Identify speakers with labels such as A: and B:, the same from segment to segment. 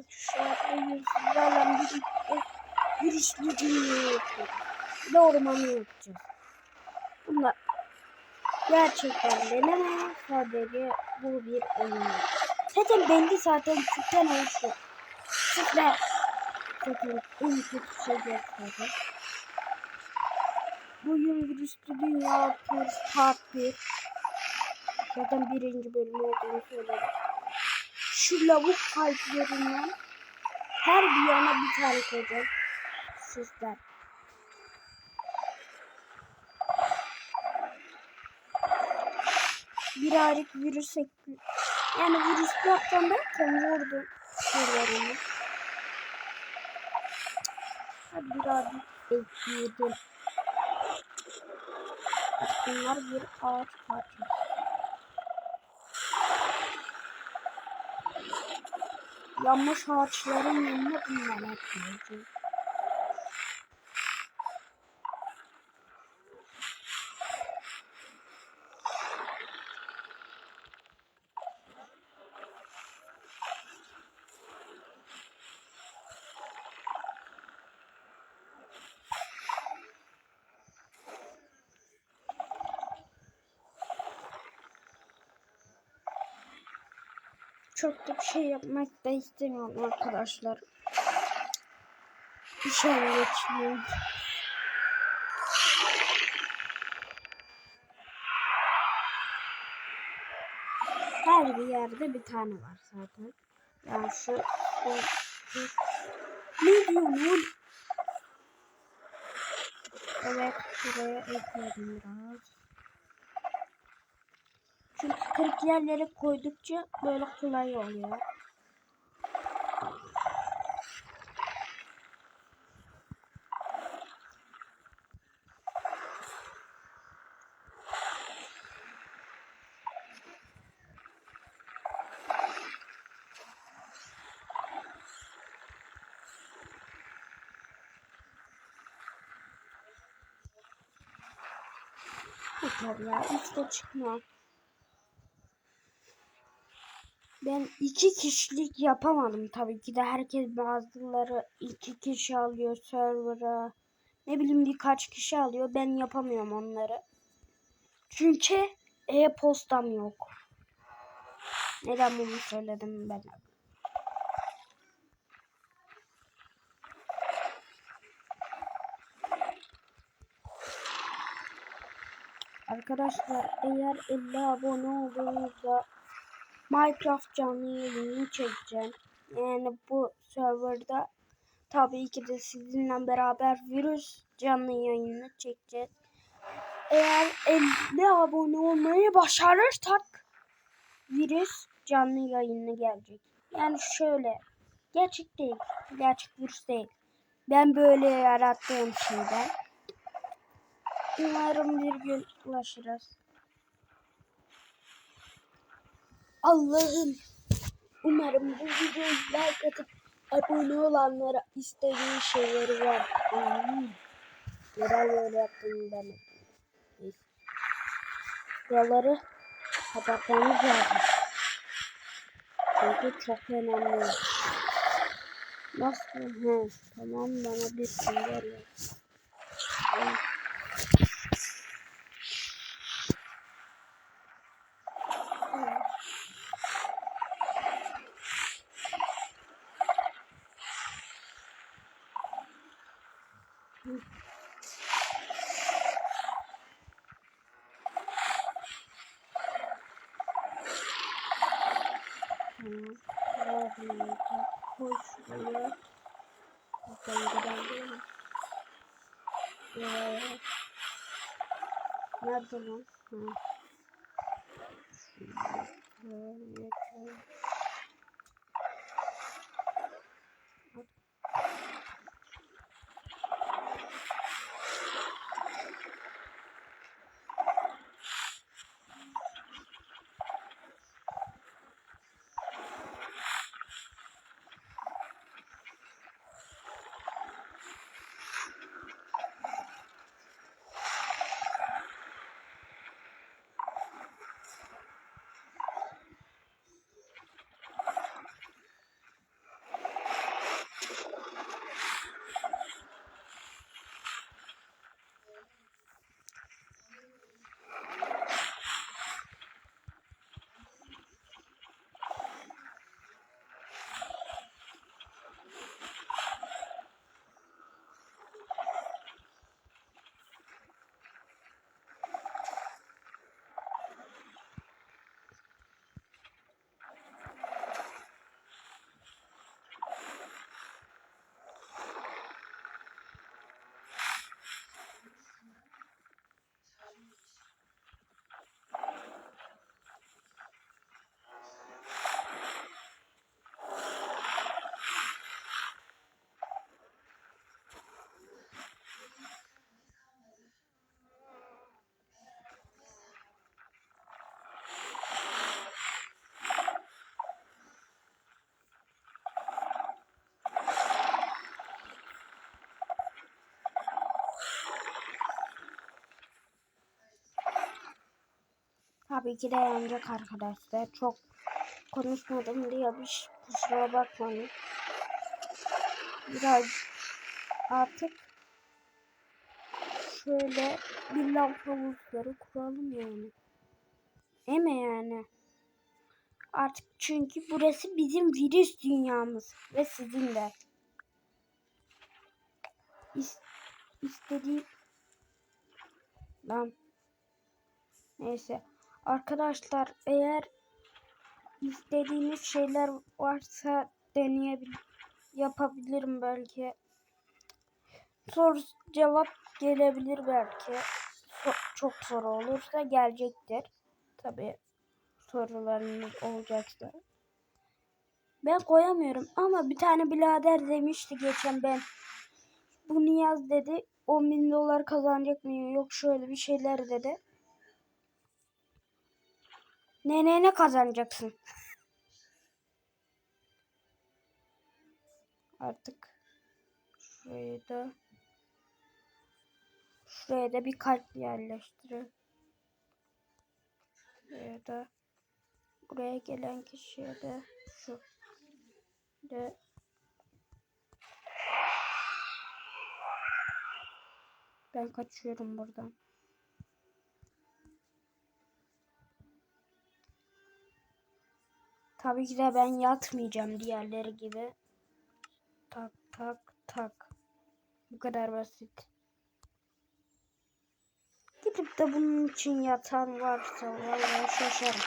A: uçuşlarla yüzlerle birlikte virüslü dünya yapıyoruz. Bir de ormanı yapacağız. Bunlar gerçekten deneme sadece bu bir oyun. Zaten belli zaten küçükten oluşuyor. Küçükler zaten en kötü şeyler zaten. Bugün virüslü dünya yapıyoruz part 1. Zaten birinci bölüm olduğunu söyledim. Şu lavuk kalplerinden her bir yana bir tane koyacağım. Sizler. Bir aylık virüs ekli. Yani virüs yapacağım derken vurdum şeylerini. Hadi bir aylık ekledim. Bunlar bir ağaç parçası. Yanmış ağaçların yanına bunlar ekleyeceğim. Çok da bir şey yapmak da istemiyorum arkadaşlar. Bir şey geçmiyor. Her bir yerde bir tane var zaten. Yani şu, şu, şu. Ne diyorsun? Evet, şuraya ekledim biraz. Çünkü kırık koydukça böyle kolay oluyor. Yeter ya, hiç de çıkma. Ben iki kişilik yapamadım tabii ki de herkes bazıları iki kişi alıyor server'a. Ne bileyim birkaç kişi alıyor. Ben yapamıyorum onları. Çünkü e-postam yok. Neden bunu söyledim ben? Arkadaşlar eğer 50 abone olduğunuzda Minecraft canlı yayını çekeceğim. Yani bu serverda tabii ki de sizinle beraber virüs canlı yayını çekeceğiz. Eğer 50 abone olmayı başarırsak virüs canlı yayını gelecek. Yani şöyle gerçek değil. Gerçek virüs değil. Ben böyle yarattığım şeyden. Umarım bir gün ulaşırız. Allah'ım umarım bu videoyu like atıp abone olanlara istediği şeyleri ver. Neden böyle demedim. Neyse. Buraları kapatmamız lazım. Çünkü çok önemli. Nasıl? He, tamam bana bir sünger ver. Evet. Tamam. Lazım Koy şuraya. Bakalım gider değil mi? Ee, nerede lan? Ha. Şöyle yapalım. Tabii ki de yanacak arkadaşlar. Çok konuşmadım diye bir kusura bakmayın. Biraz artık şöyle bir lav havuzları kuralım yani. Değil mi yani? Artık çünkü burası bizim virüs dünyamız ve sizin de. İs istediği Lan. Neyse. Arkadaşlar eğer istediğiniz şeyler varsa deneyebilir yapabilirim belki. Soru cevap gelebilir belki. So- çok soru olursa gelecektir. Tabi sorularınız olacaksa. Ben koyamıyorum ama bir tane birader demişti geçen ben. Bunu yaz dedi. 10 bin dolar kazanacak mıyım? Yok şöyle bir şeyler dedi. Ne ne ne kazanacaksın? Artık şuraya da şuraya da bir kalp yerleştirelim. Şuraya da buraya gelen kişiye de şu de ben kaçıyorum buradan. Tabii ki de ben yatmayacağım diğerleri gibi. Tak tak tak. Bu kadar basit. Gidip de bunun için yatan varsa vallahi şaşarım.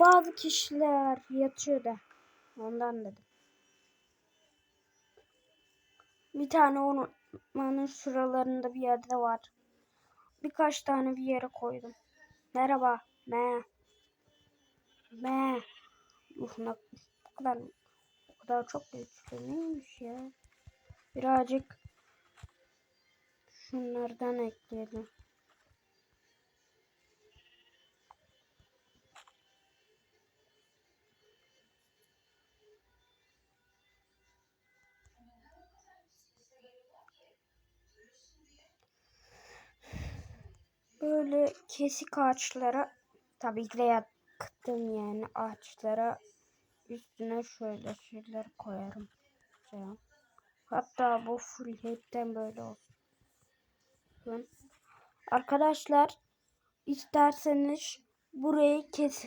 A: Bazı kişiler yatıyor da ondan dedim. Bir tane onun şuralarında bir yerde var. Birkaç tane bir yere koydum. Merhaba. Me. Me. Uf, ne kadar bu kadar çok güçlü neymiş ya. Birazcık şunlardan ekleyelim. Böyle kesik ağaçlara tabii ki de yaktım yani ağaçlara üstüne şöyle şeyler koyarım. Hatta bu full hepten böyle olsun. Arkadaşlar isterseniz burayı kes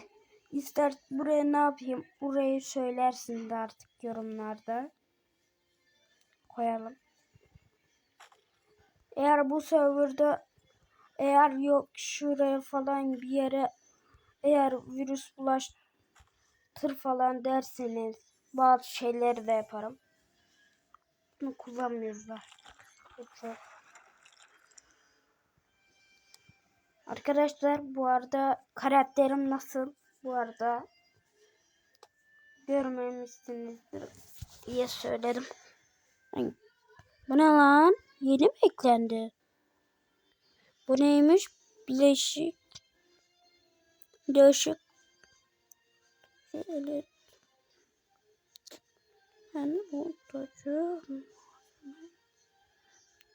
A: ister buraya ne yapayım burayı söylersiniz artık yorumlarda koyalım. Eğer bu serverda eğer yok şuraya falan bir yere eğer virüs bulaştır falan derseniz bazı şeyleri de yaparım. Bunu kullanmıyorlar. Çok. Arkadaşlar bu arada karakterim nasıl? Bu arada görmemişsinizdir diye söyledim. Bu ne lan? Yeni mi eklendi? Bu neymiş? Bileşik. Bileşik. Şöyle. Yani.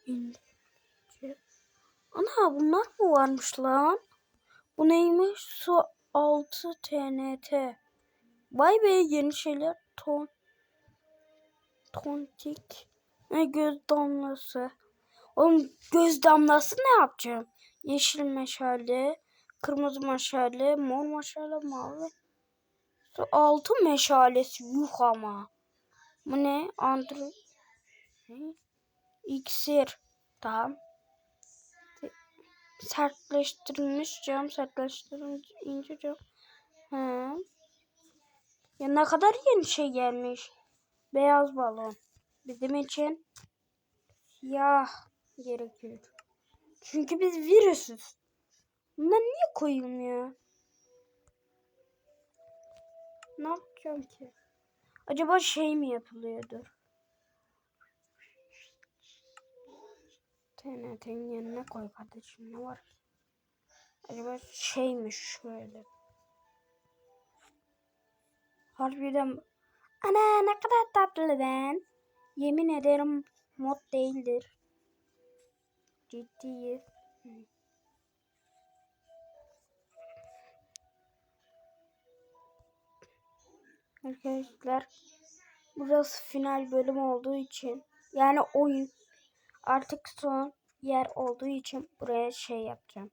A: İndirici. Ana bunlar mı varmış lan? Bu neymiş? Su 6 TNT. Vay be yeni şeyler. Ton. Tontik. Ne göz damlası. Oğlum göz damlası ne yapacağım? Yeşil meşale, kırmızı meşale, mor meşale, mavi. Altı meşalesi yuh ama. Bu ne? Andro... Ne? İksir. Tamam. Sertleştirilmiş cam, sertleştirilmiş ince cam. He. Ya ne kadar yeni şey gelmiş. Beyaz balon. Bizim için siyah gerekiyor. Çünkü biz virüsüz. Bunları niye koyayım ya? Ne yapacağım ki? Acaba şey mi yapılıyordur? TNT'nin yanına koy kardeşim ne var? Acaba şeymiş şöyle. Harbiden ana ne kadar tatlı ben. Yemin ederim mod değildir. Ciddiyiz. Arkadaşlar burası final bölüm olduğu için yani oyun artık son yer olduğu için buraya şey yapacağım.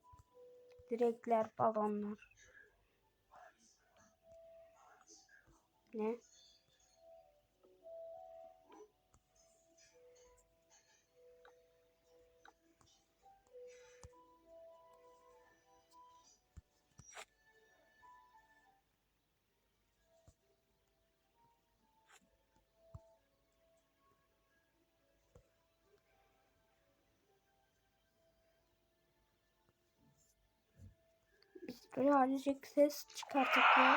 A: Direkler, balonlar. Ne? Biz birazcık ses çıkarttık ya.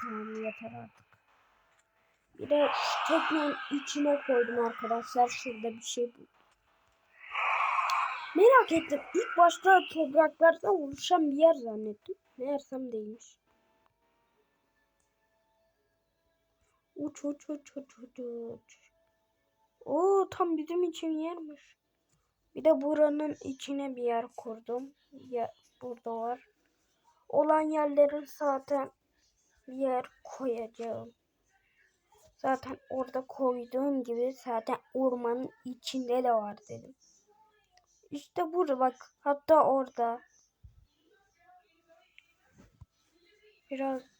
A: Tamam yeter artık. Bir de teknenin içine koydum arkadaşlar. Şurada bir şey buldum. Merak ettim. İlk başta topraklardan oluşan bir yer zannettim. Meğersem değilmiş. Uç uç uç uç uç uç. Oo tam bizim için yermiş. Bir de buranın içine bir yer kurdum. Ya burada var. Olan yerlerin zaten bir yer koyacağım. Zaten orada koyduğum gibi zaten ormanın içinde de var dedim. İşte burada bak. Hatta orada. Biraz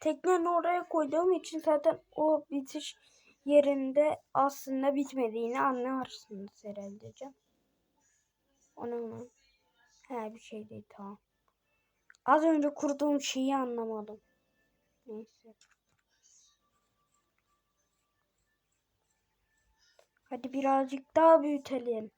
A: teknenin oraya koyduğum için zaten o bitiş yerinde aslında bitmediğini anlarsınız herhalde can. Ona mı? He bir şey değil tamam. Az önce kurduğum şeyi anlamadım. Neyse. Hadi birazcık daha büyütelim.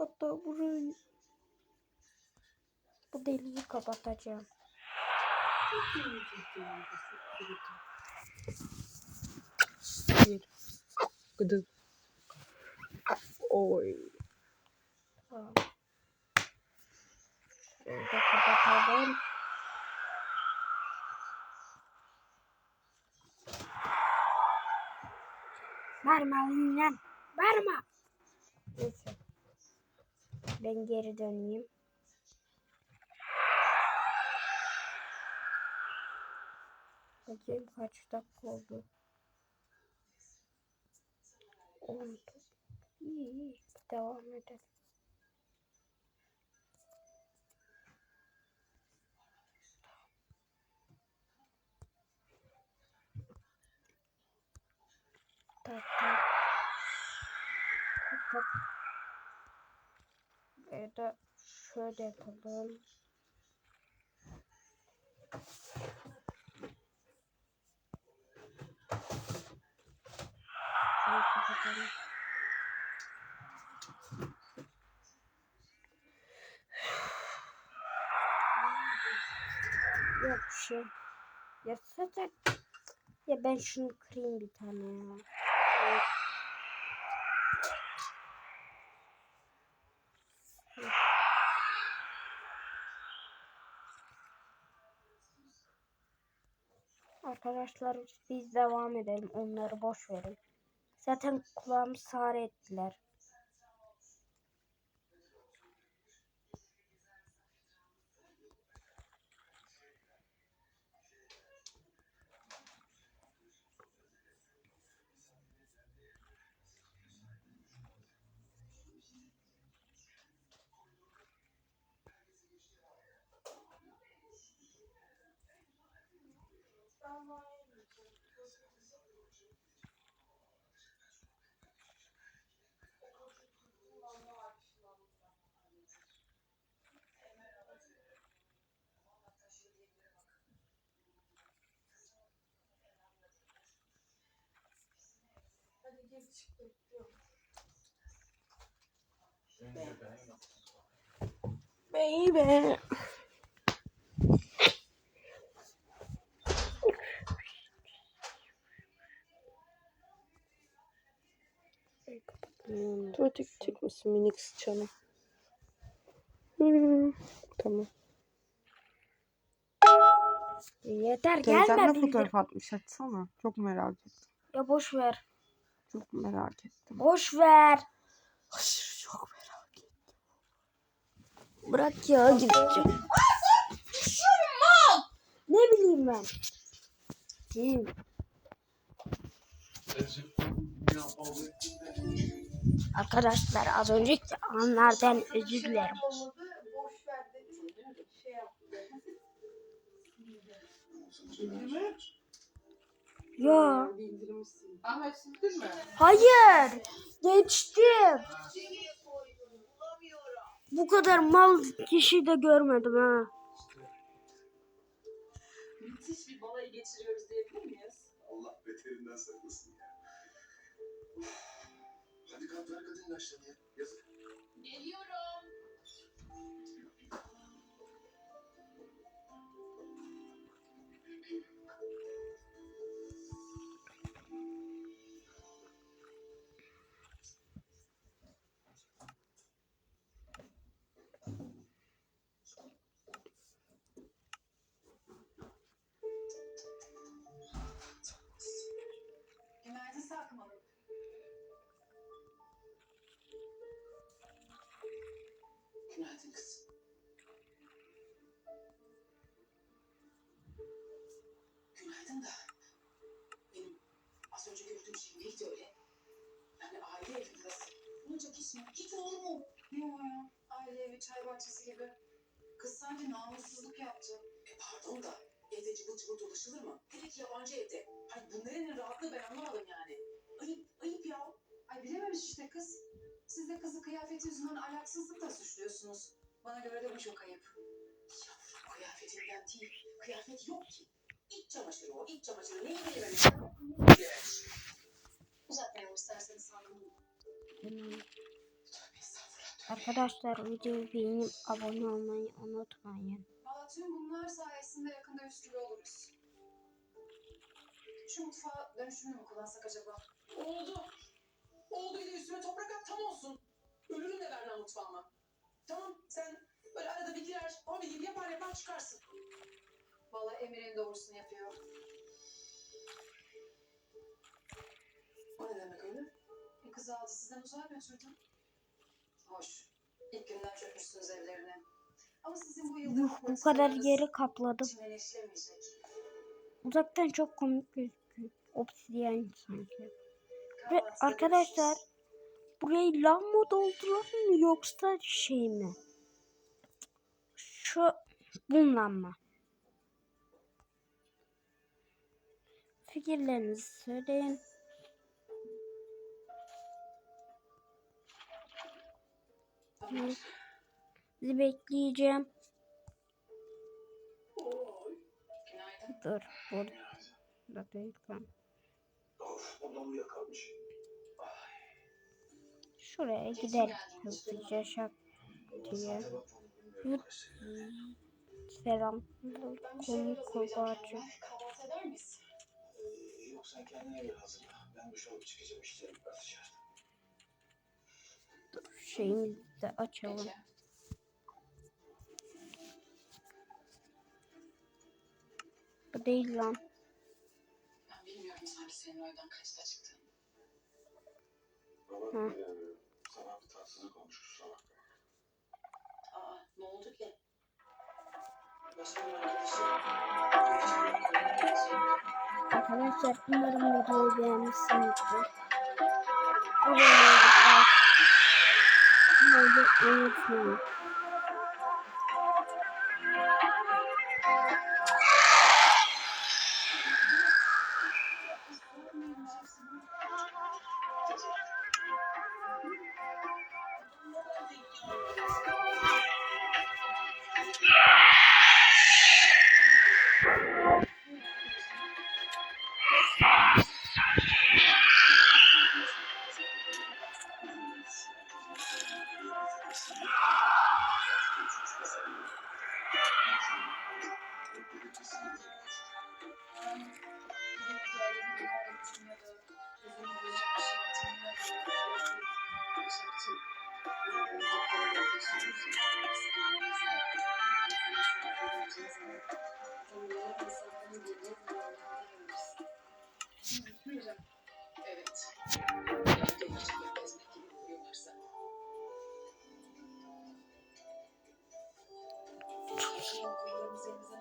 A: Hatta burayı bu deliği kapatacağım.
B: Bir. Gıdık. Oy.
A: Tamam. Da kapatalım. Verme lan. Verme. Neyse. Ben geri döneyim. Bakayım kaç dakika oldu. 10. İyi iyi. Devam edelim. Tak tak. Tak tak. Ya da şöyle yapalım. Yok bir şey. Ya zaten ya ben şunu kırayım bir tane ya. Arkadaşlar biz devam edelim. Onları boş verin. Zaten kulağımı sağır ettiler. geri çıktı.
B: Baby. Dur tek tek misin minik sıçanım? Hmm, tamam.
A: Yeter gelme.
B: Teyzem
A: de
B: fotoğraf atmış açsana. Çok merak ettim.
A: Ya boş ver.
B: Çok merak ettim.
A: Boş ver.
B: Aşırı çok merak ettim.
A: Bırak ya gideceğim. Ne bileyim ben. Hı. Arkadaşlar az önceki anlardan özür dilerim. Ya
C: Ahmet sildin mi?
A: hayır geçtim. Bu kadar mal kişi de görmedim ha.
C: Müthiş bir balayı geçiriyoruz diyebilir miyiz?
D: Allah beterinden saklasın ya. Hadi kalk ver kadın ilaçlarını ya. Yazık.
C: Geliyorum. Çay bahçesi gibi. Kız sanki namussuzluk yaptı. E pardon da evde cıvıl cıvıl dolaşılır mı? Hele ki yabancı evde. Ay bu nerenin rahatlığı ben anlamadım yani. Ayıp, ayıp ya. Ay bilememiş işte kız. Siz de kızı kıyafeti yüzünden alaksızlıkla suçluyorsunuz. Bana göre de bu çok ayıp. Yavrum kıyafetinden değil. Kıyafet yok ki. İç çamaşırı o. iç çamaşırı. Neyi bilememiş? Uzatmayalım isterseniz sandım. Estağfurullah.
A: Arkadaşlar videoyu beğenip abone olmayı unutmayın.
C: Valla tüm bunlar sayesinde yakında 100 kilo oluruz. Şu mutfağa dönüşümü mü kullansak acaba? Oldu. Oldu de üstüme toprak at tam olsun. Ölürüm de Berna mutfağıma. Tamam sen böyle arada bir girer hobi gibi yapar yapar çıkarsın. Valla Emir en doğrusunu yapıyor. O ne demek öyle? Bir kızı aldı sizden uzağa götürdü. Hoş. İlk günden çökmüşsünüz evlerine. Ama sizin bu yılda
A: Yuh bu kadar yeri kapladım. Uzaktan çok komik gözüküyor. Obsidiyen sanki. Ve arkadaşlar burayı lav mı dolduralım mı yoksa şey mi? Şu bununla mı? Fikirlerinizi söyleyin.
C: Tamam.
A: Sizi bekleyeceğim. Dur. Burada değil tamam.
D: Of, ondan uyuyakalmış.
A: Şuraya gidelim hızlıca şak diye. Selam.
C: Hazırlayacağım
A: kurbağa?
D: Ee, yok sen kendine göre hazırla. Ben duş alıp çıkacağım işlerim var dışarıda.
A: Şeyimizi de açalım.
C: Peki.
A: Bu değil lan.
C: Ben bilmiyorum sanki senin o evden kaçta çıktın.
D: Baba
A: Hı.
D: yani sana bir tatsızlık olmuş kusura bakma.
C: Aa ne oldu ki?
A: Arkadaşlar umarım videoyu beğenmişsinizdir. Abone olmayı unutmayın.
C: Hepimize